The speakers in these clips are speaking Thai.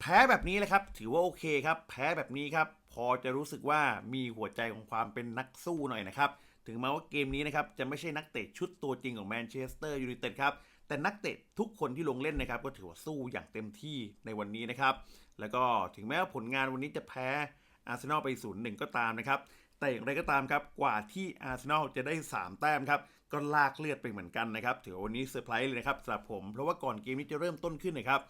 แพ้แบบนี้แหละครับ ถือว่าโอเคครับ แพ้แบบนี้ครับ พอจะรู้สึกว่ามีหัวใจของความเป็นนักสู้หน่อยนะครับ ถึงแม้ว่าเกมนี้นะครับ จะไม่ใช่นักเตะชุดตัวจริงของแมนเชสเตอร์ยูไนเต็ดครับ แต่นักเตะทุกคนที่ลงเล่นนะครับ ก็ถือว่าสู้อย่างเต็มที่ในวันนี้นะครับ แล้วก็ถึงแม้ว่าผลงานวันนี้จะแพ้อาร์เซนอลไป0ูนย์หนึ่งก็ตามนะครับ แต่อย่างไรก็ตามครับ กว่าที่อาร์เซนอลจะได้ 3 แต้มครับ ก็ลากเลือดไปเหมือนกันนะครับ ถือว่าวันนี้เซอร์ไพรส์เลยนะครับสำหรับผม เพราะว่าก่อนเกมนี้จะเริ่มต้นขึ้นนะครับ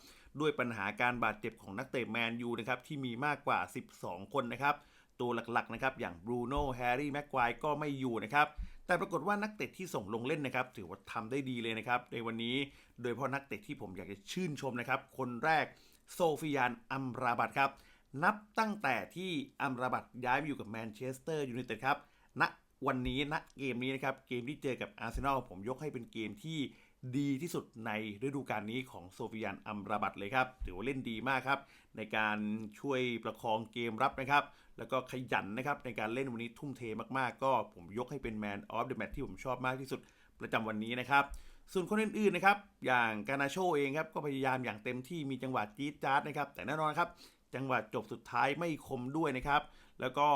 ด้วยปัญหาการบาดเจ็บของนักเตะแมนยูนะครับที่มีมากกว่า 12 คนนะครับ ตัวหลักๆนะครับอย่างบรูโน่แฮร์รี่แม็กควายก็ไม่อยู่นะครับแต่ปรากฏว่านักเตะที่ส่งลงเล่นนะครับ ถือว่าทำได้ดีเลยนะครับ ในวันนี้โดยเฉพาะนักเตะที่ผมอยากจะชื่นชมนะครับ คนแรกโซฟิยานอัมราบัตครับ นับตั้งแต่ที่อัมราบัตย้ายมาอยู่กับแมนเชสเตอร์ยูไนเต็ดครับณวันนี้ณเกมนี้นะครับ เกมที่เจอกับอาร์เซนอลผมยกให้เป็นเกมที่ ดีที่สุดในฤดูกาลนี้ของโซฟิยานอัมราบัตเลยครับถือว่าเล่นดีมากครับ ในการช่วยประคองเกมรับนะครับ แล้วก็ขยันนะครับในการเล่นวันนี้ทุ่มเทมากๆ ก็ผมยกให้เป็นแมนออฟเดอะแมตที่ผมชอบมากที่สุดประจำวันนี้นะครับ ส่วนคนอื่นๆนะครับ อย่างกานาโชเองครับ ก็พยายามอย่างเต็มที่มีจังหวะจี๊ดจ๊าดนะครับ แต่แน่นอนครับ จังหวะจบสุดท้ายไม่คมด้วยนะครับ แล้วก็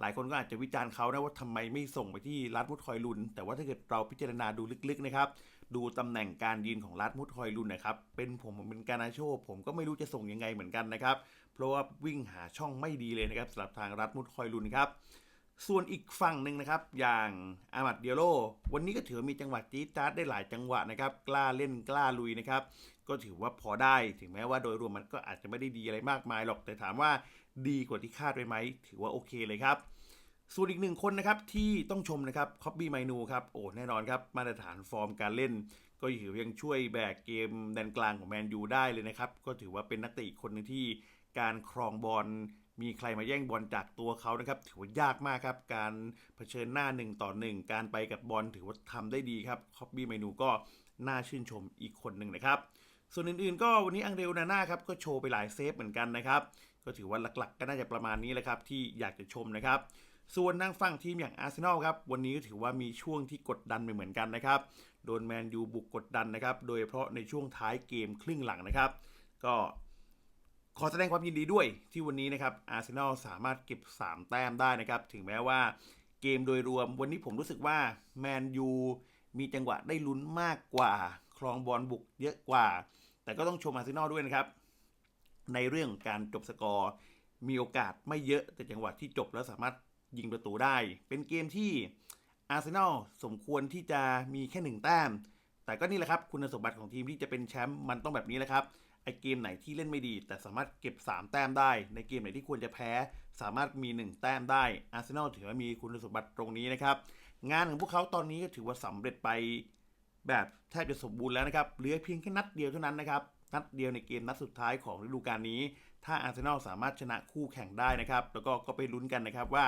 หลายคนก็อาจจะวิจารณ์เขานะว่าทำไมไม่ส่งไปที่รัดมุดคอยลุน แต่ว่าถ้าเกิดเราพิจารณาดูลึกๆนะครับ ดูตำแหน่งการยืนของรัดมุดคอยลุนนะครับ เป็นผมผมเป็นกานาโช ผมก็ไม่รู้จะส่งยังไงเหมือนกันนะครับ เพราะว่าวิ่งหาช่องไม่ดีเลยนะครับสำหรับทางรัดมุดคอยลุนครับ ส่วนอีกฝั่งหนึ่งนะครับ อย่างอามัดเดียโล วันนี้ก็ถือมีจังหวะจี๊ดจ๊าดได้หลายจังหวะนะครับ กล้าเล่นกล้าลุยนะครับ ก็ถือว่าพอได้ ถึงแม้ว่าโดยรวมมันก็อาจจะไม่ได้ดีอะไรมากมายหรอก แต่ถามว่าดีกว่าที่คาดไว้ไหม ถือว่าโอเคเลยครับ ส่วนอีกหนึ่งคนนะครับที่ต้องชมนะครับคอบบี้ไมนูครับโอ้แน่นอนครับมาตรฐานฟอร์มการเล่น ก็ถือยังช่วยแบกเกมแดนกลางของแมนยูได้เลยนะครับ ก็ถือว่าเป็นนักเตะอีกคนหนึ่งที่การครองบอลมีใครมาแย่งบอลจากตัวเขานะครับถือว่ายากมากครับ การเผชิญหน้าหนึ่งต่อหนึ่งการไปกับบอลถือว่าทำได้ดีครับคอบบี้ไมนูก็น่าชื่นชมอีกคนหนึ่งนะครับส่วนอื่นๆ ก็วันนี้อังเดลนาน่าครับก็โชว์ไปหลายเซฟเหมือนกันนะครับก็ถือว่าหลักๆ ก็น่าจะประมาณนี้แหละครับที่อยากจะชมนะครับ ส่วนทางฝั่งทีมอย่างอาร์เซนอลครับวันนี้ถือว่ามีช่วงที่กดดันไปเหมือนกันนะครับ โดนแมนยูบุกกดดันนะครับ โดยเฉพาะในช่วงท้ายเกมครึ่งหลังนะครับ ก็ขอแสดงความยินดีด้วยที่วันนี้นะครับอาร์เซนอลสามารถเก็บ 3 แต้มได้นะครับ ถึงแม้ว่าเกมโดยรวมวันนี้ผมรู้สึกว่าแมนยูมีจังหวะได้ลุ้นมากกว่าครองบอลบุกเยอะกว่า แต่ก็ต้องชมอาร์เซนอลด้วยนะครับ ในเรื่องการจบสกอร์มีโอกาสไม่เยอะแต่จังหวะที่จบแล้วสามารถ ยิงประตูได้ เป็นเกมที่อาร์เซนอลสมควรที่จะมีแค่หนึ่งแต้ม แต่ก็นี่แหละครับ คุณสมบัติของทีมที่จะเป็นแชมป์มันต้องแบบนี้แหละครับไอเกมไหนที่เล่นไม่ดี แต่สามารถเก็บ 3 แต้มได้ ในเกมไหนที่ควรจะแพ้ สามารถมี 1 แต้มได้อาร์เซนอลถือว่ามีคุณสมบัติตรงนี้นะครับ งานของพวกเขาตอนนี้ก็ถือว่าสำเร็จไปแบบแทบจะสมบูรณ์แล้วนะครับเหลือเพียงแค่นัดเดียวเท่านั้นนะครับ นัดเดียวในเกมนัดสุดท้ายของฤดูกาลนี้ ถ้าอาร์เซนอลสามารถชนะคู่แข่งได้นะครับ แล้วก็ก็ไปลุ้นกันนะครับว่า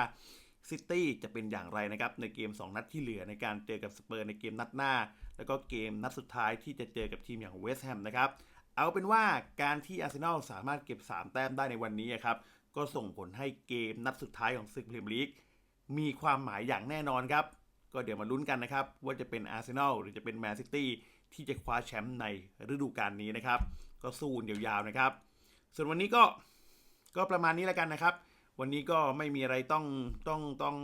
ซิตี้จะเป็นอย่างไรนะครับในเกม 2 นัดที่เหลือในการเจอกับสเปอร์ในเกมนัดหน้า แล้วก็เกมนัดสุดท้ายที่จะเจอกับทีมอย่างเวสต์แฮมนะครับ เอาเป็นว่าการที่อาร์เซนอลสามารถเก็บ 3 แต้มได้ในวันนี้ครับก็ส่งผลให้เกมนัดสุดท้ายของศึกพรีเมียร์ลีกมีความหมายอย่างแน่นอนครับ ก็เดี๋ยวมาลุ้นกันนะครับ ว่าจะเป็นอาร์เซนอลหรือจะเป็นแมนซิตี้ ที่จะคว้าแชมป์ในฤดูกาลนี้นะครับ ก็สู้นยาวๆนะครับ ส่วนวันนี้ก็ก็ประมาณนี้แล้วกันนะครับ วันนี้ก็ไม่มีอะไรต้องต้องต้อง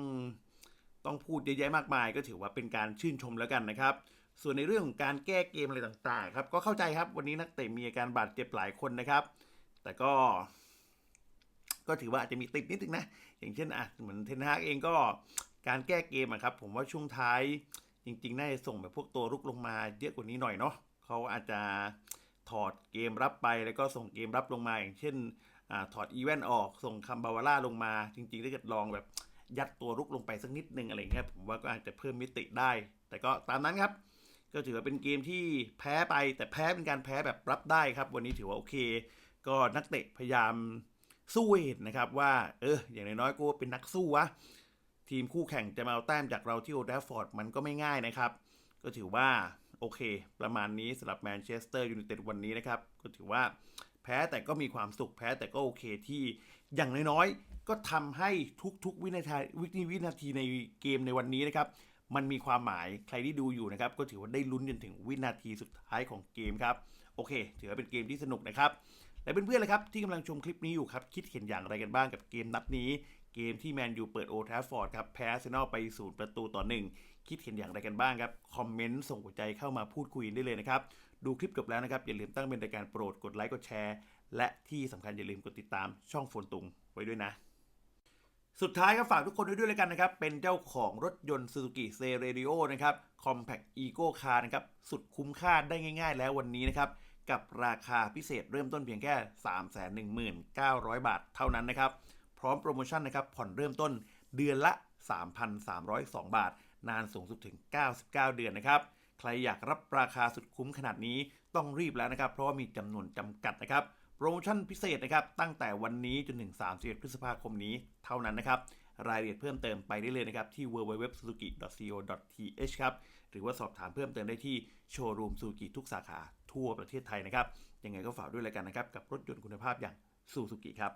ต้องพูดเยอะแยะมากมาย ก็ถือว่าเป็นการชื่นชมแล้วกันนะครับ ส่วนในเรื่องของการแก้เกมอะไรต่างๆ ครับ ก็เข้าใจครับวันนี้นักเตะมีอาการบาดเจ็บหลายคนนะครับ แต่ก็ ก็ถือว่าอาจจะมีติดนิดนึงนะ อย่างเช่นอะเหมือนเทนฮากเองก็การแก้เกมอะครับ ผมว่าช่วงท้าย จริงๆ น่าจะส่งแบบพวกตัวรุกลงมาเยอะกว่านี้หน่อยเนาะเขาอาจจะถอดเกมรับไปแล้วก็ส่งเกมรับลงมา อย่างเช่นอถอดอีเวนออกส่งคัมบาวาร่าลงมา จริงๆถ้าเกิดลองแบบยัดตัวรุกลงไปสักนิดนึงอะไรเงี้ยผมว่าก็อาจจะเพิ่มมิติได้ แต่ก็ตามนั้นครับ ก็ถือว่าเป็นเกมที่แพ้ไปแต่แพ้เป็นการแพ้แบบรับได้ครับ วันนี้ถือว่าโอเค ก็นักเตะพยายามสู้เห็นนะครับว่า เอออย่างน้อยๆกูเป็นนักสู้วะ ทีมคู่แข่งจะมาเอาแต้มจากเราที่โอลด์แทฟฟอร์ดมันก็ไม่ง่ายนะครับ ก็ถือว่าโอเค ประมาณนี้สำหรับแมนเชสเตอร์ยูไนเต็ดวันนี้นะครับ ก็ถือว่าแพ้แต่ก็มีความสุขแพ้แต่ก็โอเคที่อย่างน้อยๆ ก็ทำให้ทุกๆ วินาทีวินาวินาทีในเกมในวันนี้นะครับ มันมีความหมายใครที่ดูอยู่นะครับ ก็ถือว่าได้ลุ้นจนถึงวินาทีสุดท้ายของเกมครับโอเค ถือว่าเป็นเกมที่สนุกนะครับและเพื่อนๆเลยครับที่กำลังชมคลิปนี้อยู่ครับ คิดเห็นอย่างไรกันบ้างกับเกมนัดนี้ เกมที่แมนยูเปิดโอทราฟอร์ดครับแพ้เซนอลไปศูนย์ประตูต่อหนึ่งคิดเห็นอย่างไรกันบ้างครับ คอมเมนต์ส่งหัวใจเข้ามาพูดคุยได้เลยนะครับ ดูคลิปจบแล้วนะครับ อย่าลืมตั้งเป็นรายการโปรดกดไลค์กดแชร์ และที่สำคัญอย่าลืมกดติดตามช่องโฟนตุงไว้ด้วยนะ สุดท้ายก็ฝากทุกคนไว้ด้วยแล้วกันนะครับ เป็นเจ้าของรถยนต์ Suzuki c e r a d i o นะครับ Compact Eco Car นะครับสุดคุ้มค่าได้ง่าย ๆ แล้ววันนี้นะครับกับราคาพิเศษเริ่มต้นเพียงแค่ 319,000 บาทเท่านั้นนะครับ พร้อมโปรโมชั่นนะครับผ่อนเริ่มต้นเดือนละ 3,302 บาท นานสูงสุดถึง 99 เดือนนะครับ ใครอยากรับราคาสุดคุ้มขนาดนี้ต้องรีบแล้วนะครับ เพราะว่ามีจำนวนจำกัดนะครับ โปรโมชั่นพิเศษนะครับ ตั้งแต่วันนี้จนถึง 31 พฤษภาคมนี้เท่านั้นนะครับ รายละเอียดเพิ่มเติมไปได้เลยนะครับ ที่ www.suzuki.co.th ครับ หรือว่าสอบถามเพิ่มเติมได้ที่โชว์รูมซูกิทุกสาขาทั่วประเทศไทยนะครับ ยังไงก็ฝากด้วยแล้วกันนะครับ กับรถยนต์คุณภาพอย่างซูซูกิครับ